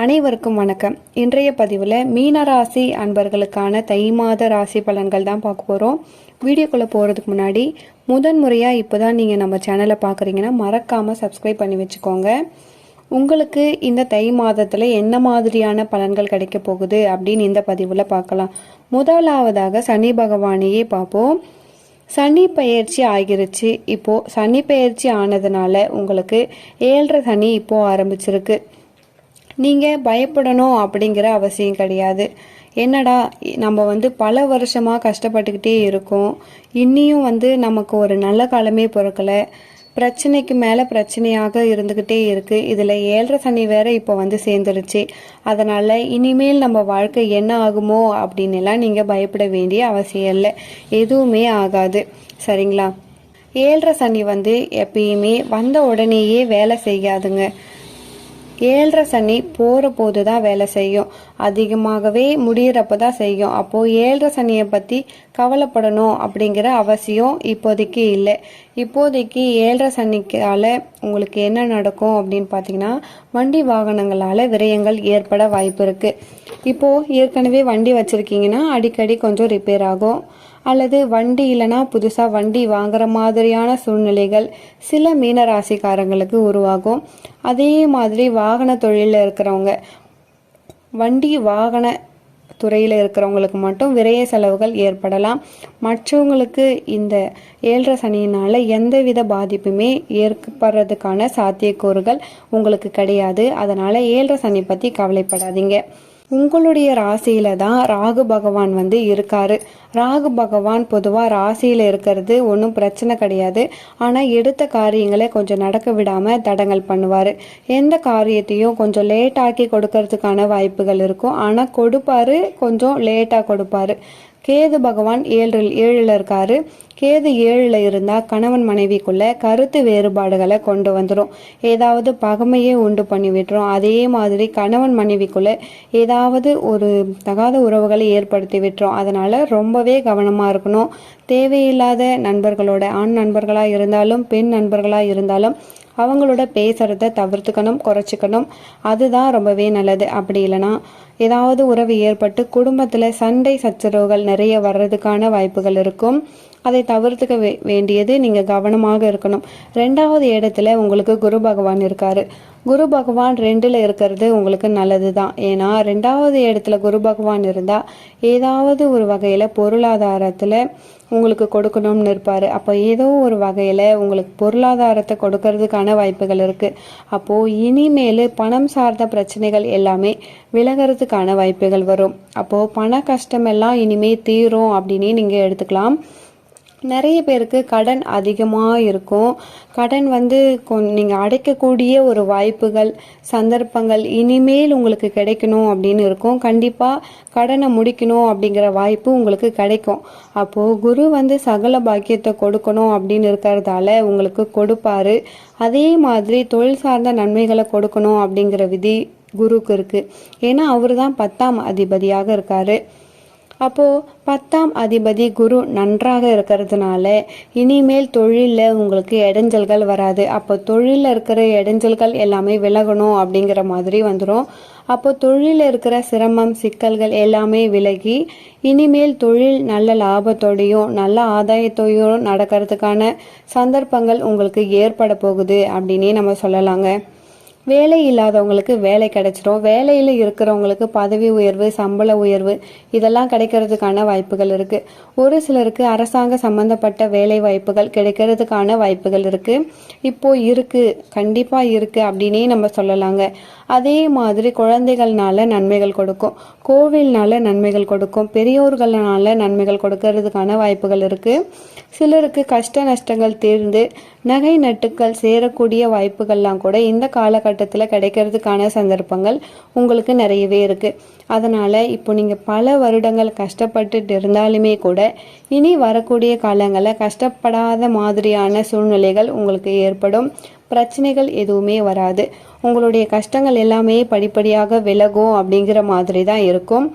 அனைவருக்கும் வணக்கம். இன்றைய பதிவில் மீனராசி அன்பர்களுக்கான தை மாத ராசி பலன்கள் தான் பார்க்க போகிறோம் வீடியோக்குள்ளே போகிறதுக்கு முன்னாடி முதன் முறையாக இப்போ தான் நீங்கள் நம்ம சேனலை பார்க்குறீங்கன்னா மறக்காமல் சப்ஸ்கிரைப் பண்ணி வச்சுக்கோங்க. உங்களுக்கு இந்த தை மாதத்தில் என்ன மாதிரியான பலன்கள் கிடைக்க போகுது அப்படின்னு இந்த பதிவில் பார்க்கலாம். முதலாவதாக சனி பகவானையே பார்ப்போம். சனி பயிற்சி ஆகிருச்சு. இப்போது சனி பயிற்சி ஆனதுனால உங்களுக்கு ஏழரை சனி இப்போது ஆரம்பிச்சிருக்கு. நீங்கள் பயப்படணும் அப்படிங்கிற அவசியம் கிடையாது. என்னடா நம்ம வந்து பல வருஷமாக கஷ்டப்பட்டுக்கிட்டே இருக்கோம். இன்னியும் வந்து நமக்கு ஒரு நல்ல காலமே பிறக்கலை. பிரச்சனைக்கு மேலே பிரச்சனையாக இருந்துக்கிட்டே இருக்குது இதில் ஏழரை சனி வேற இப்போ வந்து சேர்ந்துருச்சு. அதனால் இனிமேல் நம்ம வாழ்க்கை என்ன ஆகுமோ அப்படின்னு எல்லாம் நீங்கள் பயப்பட வேண்டிய அவசியம் இல்லை. எதுவுமே ஆகாது. சரிங்களா? ஏழரை சனி வந்து எப்பயுமே வந்த உடனேயே வேலை செய்யாதுங்க. ஏழரை சனி போகிற போது தான் வேலை செய்யும். அதிகமாகவே முடியிறப்ப தான் செய்யும். அப்போது ஏழரை சனியை பற்றி கவலைப்படணும் அப்படிங்கிற அவசியம் இப்போதைக்கு இல்லை. இப்போதைக்கு ஏழரை சனிக்கால உங்களுக்கு என்ன நடக்கும் அப்படின்னு பார்த்தீங்கன்னா வண்டி வாகனங்களால் விரயங்கள் ஏற்பட வாய்ப்பு இருக்குது இப்போது ஏற்கனவே வண்டி வச்சுருக்கீங்கன்னா அடிக்கடி கொஞ்சம் ரிப்பேர் ஆகும். அல்லது வண்டி இல்லைனா புதுசாக வண்டி வாங்குற மாதிரியான சூழ்நிலைகள் சில மீன ராசிக்காரங்களுக்கு உருவாகும். அதே மாதிரி வாகன தொழிலில் இருக்கிறவங்க வண்டி வாகன துறையில் இருக்கிறவங்களுக்கு மட்டும் விரைய செலவுகள் ஏற்படலாம். மற்றவங்களுக்கு இந்த ஏழரை சனியினால் எந்தவித பாதிப்புமே ஏற்படுறதுக்கான சாத்தியக்கூறுகள் உங்களுக்கு கிடையாது. அதனால் ஏழரை சனி பற்றி கவலைப்படாதீங்க. உங்களுடைய ராசியில தான் ராகு பகவான் வந்து இருக்காரு. ராகு பகவான் பொதுவாக ராசியில் இருக்கிறது ஒன்றும் பிரச்சனை கிடையாது. ஆனால் எடுத்த காரியங்களை கொஞ்சம் நடக்க விடாமல் தடங்கல் பண்ணுவார். எந்த காரியத்தையும் கொஞ்சம் லேட்டாக்கி கொடுக்கறதுக்கான வாய்ப்புகள் இருக்கும். ஆனால் கொடுப்பாரு கொஞ்சம் லேட்டாக கொடுப்பாரு. கேது பகவான் ஏழில் ஏழில் இருக்காரு. கேது ஏழில் இருந்தால் கணவன் மனைவிக்குள்ள கருத்து வேறுபாடுகளை கொண்டு வந்துடும் ஏதாவது பகமையே உண்டு பண்ணி விட்டுரும். அதே மாதிரி கணவன் மனைவிக்குள்ள ஏதாவது ஒரு தகாத உறவுகளை ஏற்படுத்தி விட்டுரும். அதனால் ரொம்பவே கவனமாக இருக்கணும். தேவையில்லாத நண்பர்களோட ஆண் நண்பர்களாக இருந்தாலும் பெண் நண்பர்களாக இருந்தாலும் அவங்களோட பேசுகிறத தவிர்த்துக்கணும் குறைச்சிக்கணும். அதுதான் ரொம்பவே நல்லது. அப்படி இல்லைன்னா ஏதாவது உறவு ஏற்பட்டு குடும்பத்தில் சண்டை சச்சரவுகள் நிறைய வர்றதுக்கான வாய்ப்புகள் இருக்கும். அதை தவிர்த்துக்க வே வேண்டியது நீங்கள் கவனமாக இருக்கணும். ரெண்டாவது இடத்துல உங்களுக்கு குரு பகவான் இருக்காரு. குரு பகவான் ரெண்டில் இருக்கிறது உங்களுக்கு நல்லது தான் ஏன்னா ரெண்டாவது இடத்துல குரு பகவான் இருந்தால் ஏதாவது ஒரு வகையில் பொருளாதாரத்தில் உங்களுக்கு கொடுக்கணும்னு இருப்பார். அப்போ ஏதோ ஒரு வகையில் உங்களுக்கு பொருளாதாரத்தை கொடுக்கறதுக்கான வாய்ப்புகள் இருக்குது அப்போது இனிமேல் பணம் சார்ந்த பிரச்சனைகள் எல்லாமே விலகிறதுக்கான வாய்ப்புகள் வரும். அப்போது பண கஷ்டமெல்லாம் இனிமே தீரும் அப்படின்னு நீங்கள் எடுத்துக்கலாம். நிறைய பேருக்கு கடன் அதிகமாக இருக்கும். கடன் வந்து நீங்கள் அடைக்கக்கூடிய ஒரு வாய்ப்புகள் சந்தர்ப்பங்கள் இனிமேல் உங்களுக்கு கிடைக்கணும் அப்படின்னு இருக்கும். கண்டிப்பாக கடனை முடிக்கணும் அப்படிங்கிற வாய்ப்பு உங்களுக்கு கிடைக்கும். அப்போது குரு வந்து சகல பாக்கியத்தை கொடுக்கணும் அப்படின்னு இருக்கிறதால உங்களுக்கு கொடுப்பாரு. அதே மாதிரி தொழில் சார்ந்த நன்மைகளை கொடுக்கணும் அப்படிங்கிற விதி குருக்கு இருக்குது ஏன்னா அவர் தான் பத்தாம் அதிபதியாக இருக்காரு. அப்போது பத்தாம் அதிபதி குரு நன்றாக இருக்கிறதுனால இனிமேல் தொழிலில் உங்களுக்கு இடைஞ்சல்கள் வராது. அப்போ தொழிலில் இருக்கிற இடைஞ்சல்கள் எல்லாமே விலகணும் அப்படிங்கிற மாதிரி வந்துடும் அப்போ தொழிலில் இருக்கிற சிரமம் சிக்கல்கள் எல்லாமே விலகி இனிமேல் தொழில் நல்ல லாபத்தோடையும் நல்ல ஆதாயத்தோடையும் நடக்கிறதுக்கான சந்தர்ப்பங்கள் உங்களுக்கு ஏற்பட போகுது அப்படின்னே நம்ம சொல்லலாங்க. வேலை இல்லாதவங்களுக்கு வேலை கிடைச்சிரும். வேலையில் இருக்கிறவங்களுக்கு பதவி உயர்வு சம்பள உயர்வு இதெல்லாம் கிடைக்கிறதுக்கான வாய்ப்புகள் இருக்குது ஒரு சிலருக்கு அரசாங்க சம்மந்தப்பட்ட வேலை வாய்ப்புகள் கிடைக்கிறதுக்கான வாய்ப்புகள் இருக்குது இப்போது இருக்குது கண்டிப்பாக இருக்குது அப்படின்னே நம்ம சொல்லலாங்க. அதே மாதிரி குழந்தைகள்னால நன்மைகள் கொடுக்கும். கோவில்னால நன்மைகள் கொடுக்கும். பெரியோர்களால நன்மைகள் கொடுக்கறதுக்கான வாய்ப்புகள் இருக்குது சிலருக்கு கஷ்ட நஷ்டங்கள் தீர்ந்து நகை நட்டுக்கள் சேரக்கூடிய வாய்ப்புகள்லாம் கூட இந்த காலகட்டத்தில் கிடைக்கிறதுக்கான சந்தர்ப்பங்கள் உங்களுக்கு நிறையவே இருக்குது அதனால் இப்போ நீங்கள் பல வருடங்கள் கஷ்டப்பட்டுட்டு இருந்தாலுமே கூட இனி வரக்கூடிய காலங்களில் கஷ்டப்படாத மாதிரியான சூழ்நிலைகள் உங்களுக்கு ஏற்படும். பிரச்சனைகள் எதுவுமே வராது. உங்களுடைய கஷ்டங்கள் எல்லாமே படிப்படியாக விலகும் அப்படிங்கிற மாதிரி தான் இருக்கும்.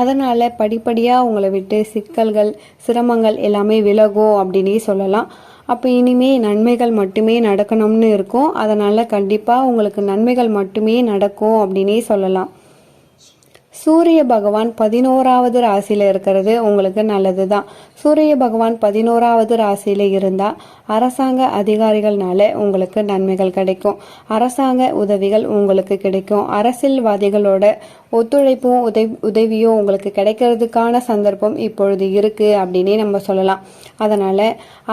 அதனால் படிப்படியாக உங்களை விட்டு சிக்கல்கள் சிரமங்கள் எல்லாமே விலகும் அப்படின்னே சொல்லலாம். அப்போ இனிமே நன்மைகள் மட்டுமே நடக்கணும்னு இருக்கும். அதனால் கண்டிப்பாக உங்களுக்கு நன்மைகள் மட்டுமே நடக்கும் அப்படின்னே சொல்லலாம். சூரிய பகவான் பதினோராவது ராசியில் இருக்கிறது உங்களுக்கு நல்லது தான் சூரிய பகவான் பதினோராவது ராசியில் இருந்தால் அரசாங்க அதிகாரிகள்னால உங்களுக்கு நன்மைகள் கிடைக்கும். அரசாங்க உதவிகள் உங்களுக்கு கிடைக்கும். அரசியல்வாதிகளோட ஒத்துழைப்பும் உதவி உதவியும் உங்களுக்கு கிடைக்கிறதுக்கான சந்தர்ப்பம் இப்பொழுது இருக்குது அப்படின்னே நம்ம சொல்லலாம். அதனால்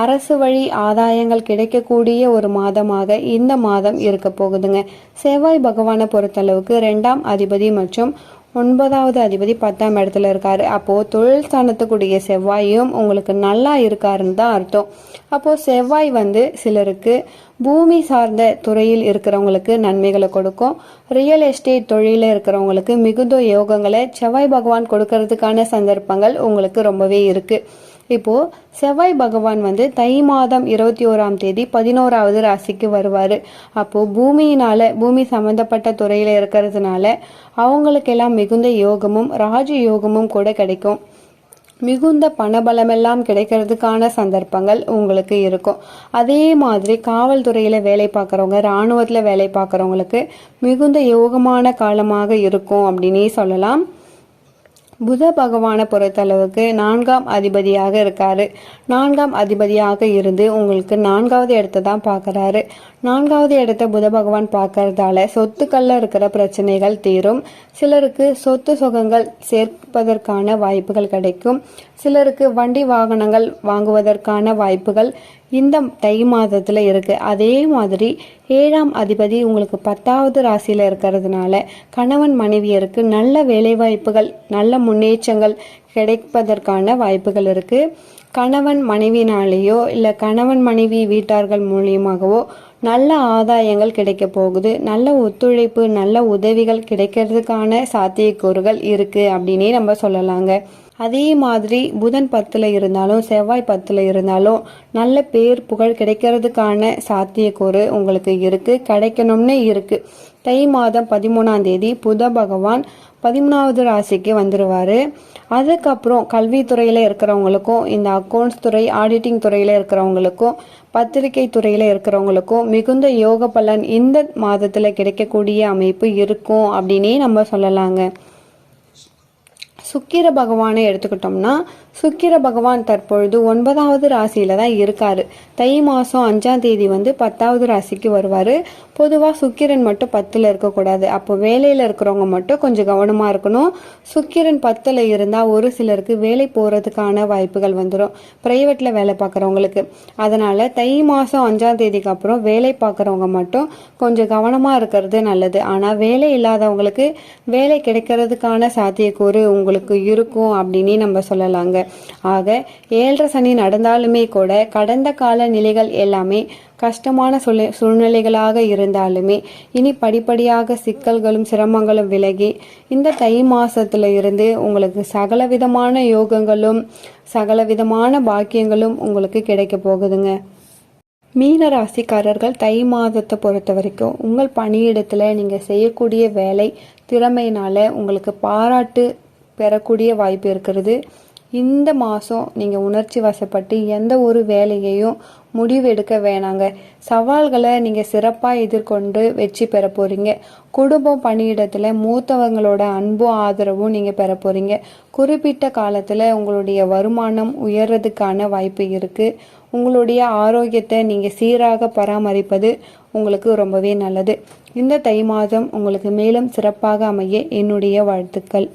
அரசு வழி ஆதாயங்கள் கிடைக்கக்கூடிய ஒரு மாதமாக இந்த மாதம் இருக்க போகுதுங்க. செவ்வாய் பகவானை பொறுத்தளவுக்கு ரெண்டாம் அதிபதி மற்றும் ஒன்பதாவது அதிபதி பத்தாம் இடத்துல இருக்காரு. அப்போ தொழில் ஸ்தானத்துக்குரிய செவ்வாயும் உங்களுக்கு நல்லா இருக்காருன்னு தான் அர்த்தம். அப்போ செவ்வாய் வந்து சிலருக்கு பூமி சார்ந்த துறையில் இருக்கிறவங்களுக்கு நன்மைகளை கொடுக்கும். ரியல் எஸ்டேட் தொழிலில் இருக்கிறவங்களுக்கு மிகுந்த யோகங்களை செவ்வாய் பகவான் கொடுக்கறதுக்கான சந்தர்ப்பங்கள் உங்களுக்கு ரொம்பவே இருக்குது இப்போது செவ்வாய் பகவான் வந்து தை மாதம் இருபத்தி ஓராம் தேதி பதினோராவது ராசிக்கு வருவார். அப்போது பூமியினால பூமி சம்பந்தப்பட்ட துறையில் இருக்கிறதுனால அவங்களுக்கெல்லாம் மிகுந்த யோகமும் ராஜ யோகமும் கூட கிடைக்கும். மிகுந்த பணபலமெல்லாம் கிடைக்கிறதுக்கான சந்தர்ப்பங்கள் உங்களுக்கு இருக்கும். அதே மாதிரி காவல்துறையில் வேலை பார்க்குறவங்க இராணுவத்தில் வேலை பார்க்குறவங்களுக்கு மிகுந்த யோகமான காலமாக இருக்கும் அப்படின்னே சொல்லலாம். புத பகவானை பொறுத்தளவுக்கு நான்காம் அதிபதியாக இருக்காரு. நான்காம் அதிபதியாக இருந்து உங்களுக்கு நான்காவது இடத்த தான் பார்க்குறாரு. நான்காவது இடத்த புத பகவான் பார்க்கறதால சொத்துக்களில் இருக்கிற பிரச்சனைகள் தீரும். சிலருக்கு சொத்து சுகங்கள் சேர்ப்பதற்கான வாய்ப்புகள் கிடைக்கும். சிலருக்கு வண்டி வாகனங்கள் வாங்குவதற்கான வாய்ப்புகள் இந்த தை மாதத்தில் இருக்குது அதே மாதிரி ஏழாம் அதிபதி உங்களுக்கு பத்தாவது ராசியில் இருக்கிறதுனால கணவன் மனைவியருக்கு நல்ல வேலைவாய்ப்புகள் நல்ல முன்னேற்றங்கள் கிடைப்பதற்கான வாய்ப்புகள் இருக்குது கணவன் மனைவினாலேயோ இல்லை கணவன் மனைவி வீட்டார்கள் மூலியமாகவோ நல்ல ஆதாயங்கள் கிடைக்க போகுது. நல்ல ஒத்துழைப்பு நல்ல உதவிகள் கிடைக்கிறதுக்கான சாத்தியக்கூறுகள் இருக்கு அப்படின்னே நம்ம சொல்லலாங்க. அதே மாதிரி புதன் பத்தில் இருந்தாலும் செவ்வாய் பத்தில் இருந்தாலும் நல்ல பேர் புகழ் கிடைக்கிறதுக்கான சாத்தியக்கூறு உங்களுக்கு இருக்குது கிடைக்கணும்னு இருக்கு. தை மாதம் பதிமூணாம் தேதி புத பகவான் பதிமூணாவது ராசிக்கு வந்துடுவார் அதுக்கப்புறம் கல்வித்துறையில் இருக்கிறவங்களுக்கும் இந்த அக்கௌண்ட்ஸ் துறை ஆடிட்டிங் துறையில் இருக்கிறவங்களுக்கும் பத்திரிகை துறையில் இருக்கிறவங்களுக்கும் மிகுந்த யோக பலன் இந்த மாதத்தில் கிடைக்கக்கூடிய அமைப்பு இருக்கும் அப்படின்னே நம்ம சொல்லலாங்க. சுக்கிர பகவானை எடுத்துக்கிட்டோம்னா சுக்கிர பகவான் தற்பொழுது ஒன்பதாவது ராசியில தான் இருக்காரு. தை மாதம் அஞ்சாம் தேதி வந்து பத்தாவது ராசிக்கு வருவார். பொதுவாக சுக்கிரன் மட்டும் பத்தில் இருக்கக்கூடாது. அப்போ வேலையில் இருக்கிறவங்க மட்டும் கொஞ்சம் கவனமாக இருக்கணும். சுக்கிரன் பத்தில் இருந்தால் ஒரு சிலருக்கு வேலை போகிறதுக்கான வாய்ப்புகள் வந்துடும் ப்ரைவேட்டில் வேலை பார்க்குறவங்களுக்கு. அதனால் தை மாதம் அஞ்சாம் தேதிக்கு அப்புறம் வேலை பார்க்குறவங்க மட்டும் கொஞ்சம் கவனமாக இருக்கிறது நல்லது. ஆனால் வேலை இல்லாதவங்களுக்கு வேலை கிடைக்கிறதுக்கான சாத்தியக்கூறு உங்களுக்கு இருக்கும் அப்படின்னு நம்ம சொல்லலாங்க. ஆக ஏழரை சனி நடந்தாலுமே கூட கடந்த கால நிலைகள் எல்லாமே கஷ்டமான சூழ்நிலை சூழ்நிலைகளாக இருந்தாலுமே இனி படிப்படியாக சிக்கல்களும் சிரமங்களும் விலகி இந்த தை மாசத்துல இருந்து உங்களுக்கு சகல விதமான யோகங்களும் சகல விதமான பாக்கியங்களும் உங்களுக்கு கிடைக்க போகுதுங்க. மீன ராசிக்காரர்கள் தை மாதத்தை பொறுத்த வரைக்கும் உங்கள் பணியிடத்தில் நீங்கள் செய்யக்கூடிய வேலை திறமையினால் உங்களுக்கு பாராட்டு பெறக்கூடிய வாய்ப்பு இருக்கிறது. இந்த மாதம் நீங்கள் உணர்ச்சி வசப்பட்டு எந்த ஒரு வேலையையும் முடிவு எடுக்க வேணாங்க. சவால்களை நீங்கள் சிறப்பாக எதிர்கொண்டு வெற்றி பெற போகிறீங்க குடும்பம் பணியிடத்தில் மூத்தவங்களோட அன்பும் ஆதரவும் நீங்கள் பெற போகிறீங்க குறிப்பிட்ட காலத்தில் உங்களுடைய வருமானம் உயர்றதுக்கான வாய்ப்பு இருக்குது உங்களுடைய ஆரோக்கியத்தை நீங்கள் சீராக பராமரிப்பது உங்களுக்கு ரொம்பவே நல்லது. இந்த தை மாதம் உங்களுக்கு மேலும் சிறப்பாக அமைய என்னுடைய வாழ்த்துக்கள்.